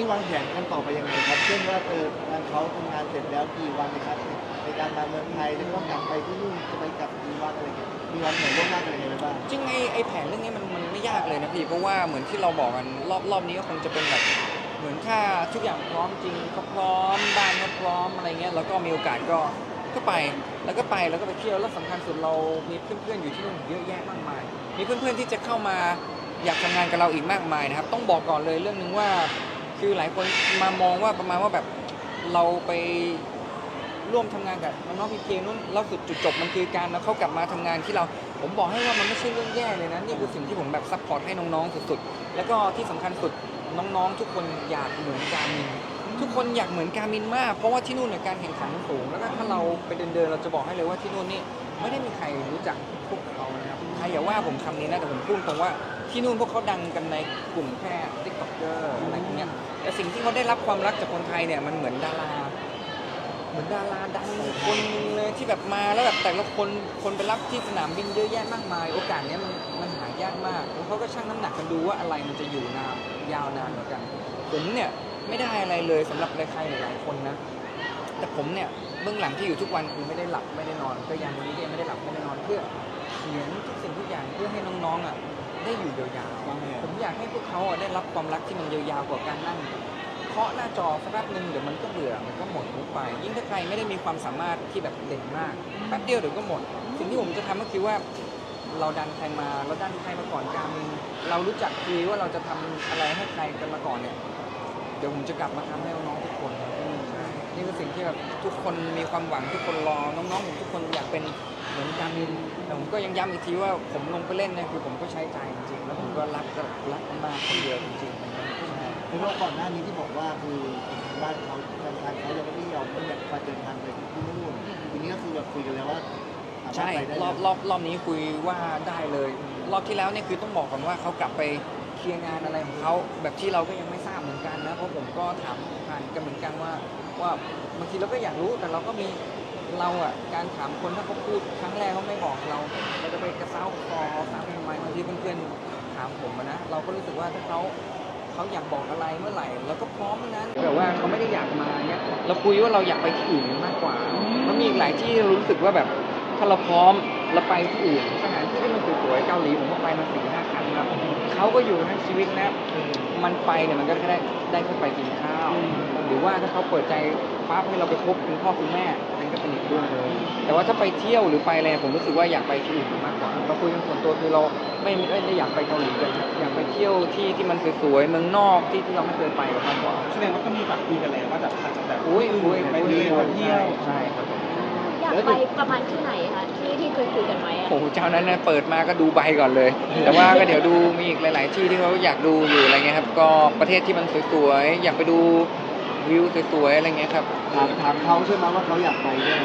นี้วางแผนกันต่อไปยังไงครับ เช่นว่าเอองานเขาทำงานเสร็จแล้วกี่วันนะครับในการมาเมืองไทยแล้วก็กลับไปที่นู่นจะไปกลับกี่วันอะไรเงี้ยมีวางแผนล่วงหน้ากันยังไงไว้บ้างจริงไอ้ไอ้แผนเรื่องนี้มันมันไม่ยากเลยนะพี่เพราะว่าเหมือนที่เราบอกกันรอบรอบนี้ก็คงจะเป็นแบบเหมือนถ้าทุกอย่างพร้อมจริงก็พร้อมบ้านก็พร้อมอะไรเงี้ยแล้วก็มีโอกาสก็ก็ไปแล้วก็ไปแล้วก็ไปเที่ยวแล้วสำคัญสุดเรามีเพื่อนๆอยู่ที่นู่นเยอะแยะมากมาย มีเพื่อนๆที่จะเข้ามาอยากทำงานกับเราอีกมากมายนะครับ ต้องบอกก่อนเลยเรื่องหนึงว่า คือหลายคนมามองว่าประมาณว่าแบบเราไปร่วมทำงานกับน้องพีเคนู้นแล้วสุดจุดจบมันคือการแล้วเขากลับมาทำงานที่เรา ผมบอกให้ว่ามันไม่ใช่เรื่องแย่เลยนะนี่คือสิ่งที่ผมแบบซัพพอร์ตให้น้องๆสุดๆแล้วก็ที่สำคัญสุดน้องๆ ทุกคนอยากเหมือนการมินทุกคนอยากเหมือนการมินมาก เพราะว่าที่นู่นเนี่ยการแข่งขันสูง แล้วก็ถ้าเราไปเดินๆเราจะบอกให้เลยว่าที่นู่นนี่ไม่ได้มีใครรู้จักพวกเขานะครับใครอย่าว่าผมคำนี้นะแต่ผมพูดตรงว่า ที่นู่นพวกเขาดังกันในกลุ่มแค่ติ๊กต็อกเกอร์อะไรพวกเนี้ยแต่สิ่งที่เขาได้รับความรักจากคนไทยเนี่ยมันเหมือนดารา เหมือนดาราดังคนหนึงเลยที่แบบมาแล้วแบบแต่ละคนคนไปรับที่สนามบินเยอะแยะมากมาย โอกาสเนี้ยมันมันหายากมากแล้วเขาก็ชั่งน้ำหนักกันดูว่าอะไรมันจะอยู่นานยาวนานกว่ากันผมเนี่ยไม่ได้อะไรเลยสำหรับใครหลายๆคนนะ แต่ผมเนี่ยเบื้องหลังที่อยู่ทุกวันคือไม่ได้หลับไม่ได้นอน ก็ยังวันนี้ก็ยังไม่ได้หลับไม่ได้นอนเพื่อเขียนทุกสิ่งทุกอย่างเพื่อให้น้องๆอะ ได้อยู่ยาววางแผนๆผมอยากให้พวกเขาอะได้รับความรักที่มันยาวๆกว่าการนั่งเคาะหน้าจอสักแป๊บหนึ่งเดี๋ยวมันก็เบื่อมันก็หมดมุกไป ยิ่งถ้าใครไม่ได้มีความสามารถที่แบบเด่นมากแป๊บเดียวเดี๋ยวก็หมด สิ่งที่ผมจะทำก็คือว่า เราดันใครมาเราดันใครมาก่อนการมินเรารู้จักคุยว่าเราจะทำอะไรให้ใครกันมาก่อนเนี่ยเดี๋ยวผมจะกลับมาทำให้น้องๆทุกคนใช่ นี่คือสิ่งที่แบบทุกคนมีความหวังทุกคนรอน้องๆผมทุกคนอยากเป็นเหมือนการมินแต่ผมก็ยังย้ำอีกทีว่าผมลงไปเล่นเนี่ยคือผมก็ใช้ใจจริงๆแล้วผมก็รักก็รักมากคนเดียวจริงๆใช่ในรอบก่อนหน้านี้ที่บอกว่าคือทางบ้านเขาทางทางเขายังไม่ได้ยอมไม่อยากมาเดินทางไปที่นู่นทีนี้ก็คือแบบคุยกันแล้วว่าสามารถใช่ไปได้รอบรอบรอบนี้คุยว่าได้เลย รอบที่แล้วเนี่ยคือต้องบอกก่อนว่าเขากลับไปเคลียร์งานอะไรของเขาแบบที่เราก็ยังไม่ทราบเหมือนกันนะเพราะผมก็ถามผ่านกันเหมือนกันว่า ว่าบางทีเราก็อยากรู้แต่เราก็มีเราอะการถามคนถ้าเขาพูดครั้งแรกเขาไม่บอกเราเราจะไปกระเซ้าคอถามทำไมบางทีเพื่อนๆถามผมนะเราก็รู้สึกว่าถ้าเขาเขาอยากบอกอะไรเมื่อไหร่เราก็พร้อมนั้นแบบว่าเขาไม่ได้อยากมาเนี่ยเราคุยว่าเราอยากไปที่อื่นมากกว่ามันมีอีกหลายที่รู้สึกว่าแบบถ้าเราพร้อมเราไปที่อื่นสถานที่ที่มันสวยๆเกาหลีผมก็ไปมาสี่ห้าครั้งแล้วเขาก็อยู่ทั้งชีวิตนะมันไปเนี่ยมันก็แค่ได้ได้แค่ไปกิน รือว่าถ้าเขาเปิดใจปั๊บให้เราไปพบคุณพ่อคุณแม่นั่นก็เป็นอีกเรื่องเลย แต่ว่าถ้าไปเที่ยวหรือไปอะไรผมรู้สึกว่าอยากไปที่อื่นมากกว่าเราคุยกันส่วนตัวคือเราไม่ไม่ได้อยากไปเกาหลีกันครับอยากไปเที่ยวที่ที่มันสวยๆเมืองนอกที่ที่เราไม่เคยไปกันมากกว่าแสดงว่าก็มีแบบคุยกันแล้วว่าแบบอาจจะแบบอุ้ยอุ้ยไปอุ้ยเที่ยวไปเที่ยวใช่ครับผมอยากไปประมาณที่ไหนคะที่ที่เคยคุยกันไว้อะโอ้โหเจ้านั้นนะเปิดมาก็ดูใบก่อนเลย แต่ว่าก็เดี๋ยวดูมีอีกหลาย ๆ ที่ที่เขาอยากดูอยู่อะไรเงี้ยครับ ก็ประเทศที่มันสวยๆอยากไปดู วิวสวยๆอะไรเงี้ยครับถามถามเขาใช่ไหมว่าเขาอยากไปใช่ไหม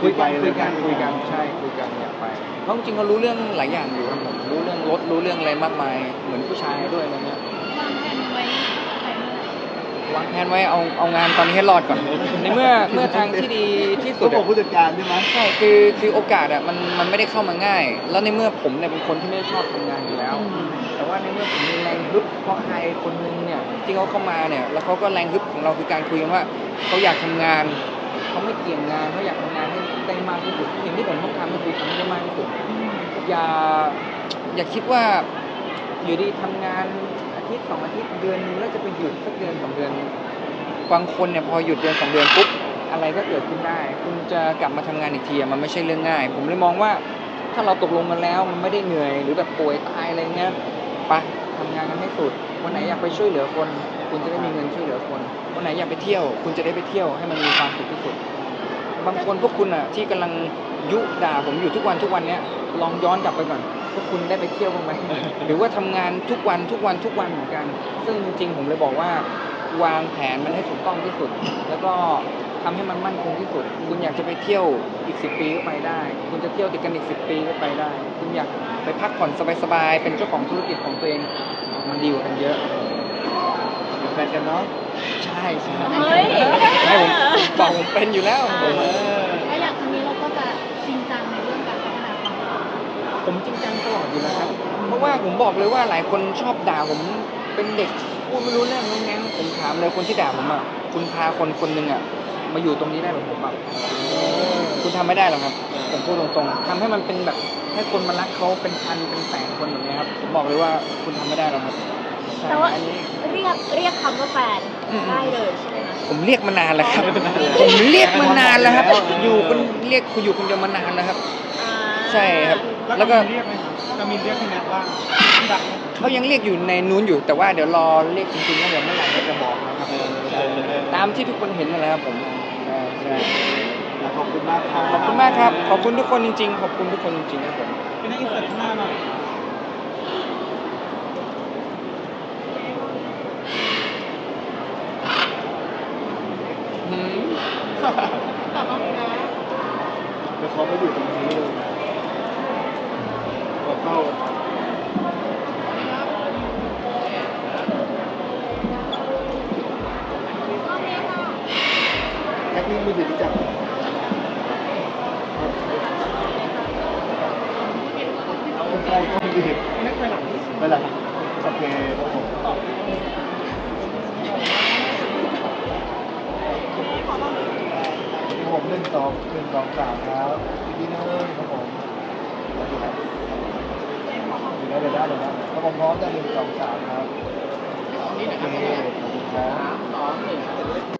คุยกันไปเลคุยกันคุยกันใช่คุยกันอยากไปเพราะจริงๆเขารู้เรื่องหลายอย่างอยู่ครับผมรู้เรื่องรถรู้เรื่องอะไรมากมาย เหมือนผู้ชายด้วยอะไรเงี้ยวางแผนไว้ไปเมื่อไหร่วางแผนไว้เอาเอางานตอนนี้ให้รอดก่อน ในเมื่อเมื่อทางที่ดีที่สุเขาดบออะกผู้จัดการใช่ไหมใช่คือคือโอกาสอะมันมันไม่ได้เข้ามาง่าย แล้วในเมื่อผมเนี่ยเป็นคนที่ไม่ได้ชอบทำงานอยู่แล้ว แต่ว่าในเมื่อผมมีแรงฮึบเพราะใครคนนึงเนี่ยที่เขาเข้ามาเนี่ยแล้วเขาก็แรงฮึบของเราคือการคุยกันว่าเขาอยากทำงานเขาไม่เกี่ยงงานเขาอยากทำงานให้ได้มากที่สุดสิ่งที่ผมต้องทำก็คือทำให้ได้มากที่สุดอย่าอย่าคิดว่าอยู่ดีทำงานอาทิตย์สองอาทิตย์เดือนนึงแล้วจะไปหยุดสักเดือนสองเดือนบางคนเนี่ยพอหยุดเดือนสองเดือนปุ๊บอะไรก็เกิดขึ้นได้ คุณจะกลับมาทำงานอีกทีมันไม่ใช่เรื่องง่าย ผมเลยมองว่าถ้าเราตกลงกันแล้วมันไม่ได้เหนื่อยหรือแบบป่วยตายอะไรเงี้ยไป ทำงานกันให้สุด วันไหนอยากไปช่วยเหลือคน คุณจะได้มีเงินช่วยเหลือคน วันไหนอยากไปเที่ยว คุณจะได้ไปเที่ยวให้มันมีความสุขที่สุด บางคนพวกคุณอะที่กำลังยุด่าผมอยู่ทุกวันทุกวันเนี้ยลองย้อนกลับไปก่อนพวกคุณได้ไปเที่ยวบ้างไหมหรือว่าทำงานทุกวันทุกวันทุกวันเหมือนกัน ซึ่งจริงๆผมเลยบอกว่าวางแผนมันให้ถูกต้องที่สุด แล้วก็ ทำให้มันมั่นคงที่สุด คุณอยากจะไปเที่ยวอีกสิปีก็ไปได้ คุณจะเที่ยวติดกันอีกสิปีก็ไปได้ คุณอยากไปพักผ่อนสบายๆ เป็นเจ้าของธุรกิจของตัวเอง มันดีกว่ากันเยอะเป็นแฟนกันเนาะ ใช่ใช่เฮ้ยไม่ผมบอกผมเป็นอยู่แล้วเออแล้วอย่างครั้งนี้เราก็จะจริงจังในเรื่องการพัฒนาความสัมพันธ์ผมจริงจังตลอดอยู่แล้วครับ เพราะว่าผมบอกเลยว่าหลายคนชอบด่าผมเป็นเด็กพูดไม่รู้เรื่องงงแงงผมถามเลยคนที่ด่าผมอะ คุณพาคนคนหนึ่งอะ มาอยู่ตรงนี้ได้แบบผมอะคุณทำไม่ได้หรอกครับผมพูดตรงๆทำให้มันเป็นแบบให้คนมารักเขาเป็นพันเป็นแสนคนแบบนี้ครับผมบอกเลยว่าคุณทำไม่ได้หรอกครับใช่แต่ว่าอันนี้เรียกเรียกคำว่าแฟนอืมได้เลยใช่ไหมคะผมเรียกมานานแล้วครับ ผมเรียกมานานแล้วครับ อยู่คนเรียกคุณอยู่คนเดียวมานานแล้วครับอ่าใช่ครับ แล้วแล้วก็ก็เรียกไหมครับจะมีเรียกพี่แนทบ้างดังไหมเขายังเรียกอยู่ในนู้นอยู่แต่ว่าเดี๋ยวรอเรียกจริงๆว่าเดี๋ยวเมื่อไหร่ก็จะบอกนะครับใช่ตามที่ทุกคนเห็นนั่นแหละครับผมใช่ใช่ขอบคุณมากครับขอบคุณมากครับ ขอบคุณทุกคนจริงๆ ขอบคุณทุกคนจริงๆครับผม เป็นนักอินเสิร์ตข้างหน้าหน่อยอืมแล้วเขาไม่อยู่ตรงนี้เลยขอเข้า มีมือถือจับใช่ก็มือถือพี่แนทไปหลังไปหลังโอเคครับผมผมหนึ่งสองหนึ่งสองสามครับอีกทีหนึงครับผมโอเครับอยู่ได้เลยได้เลยนะถ้าผมพร้อมจะหนึ่งสองสามครับโอเคขอบคุณครับ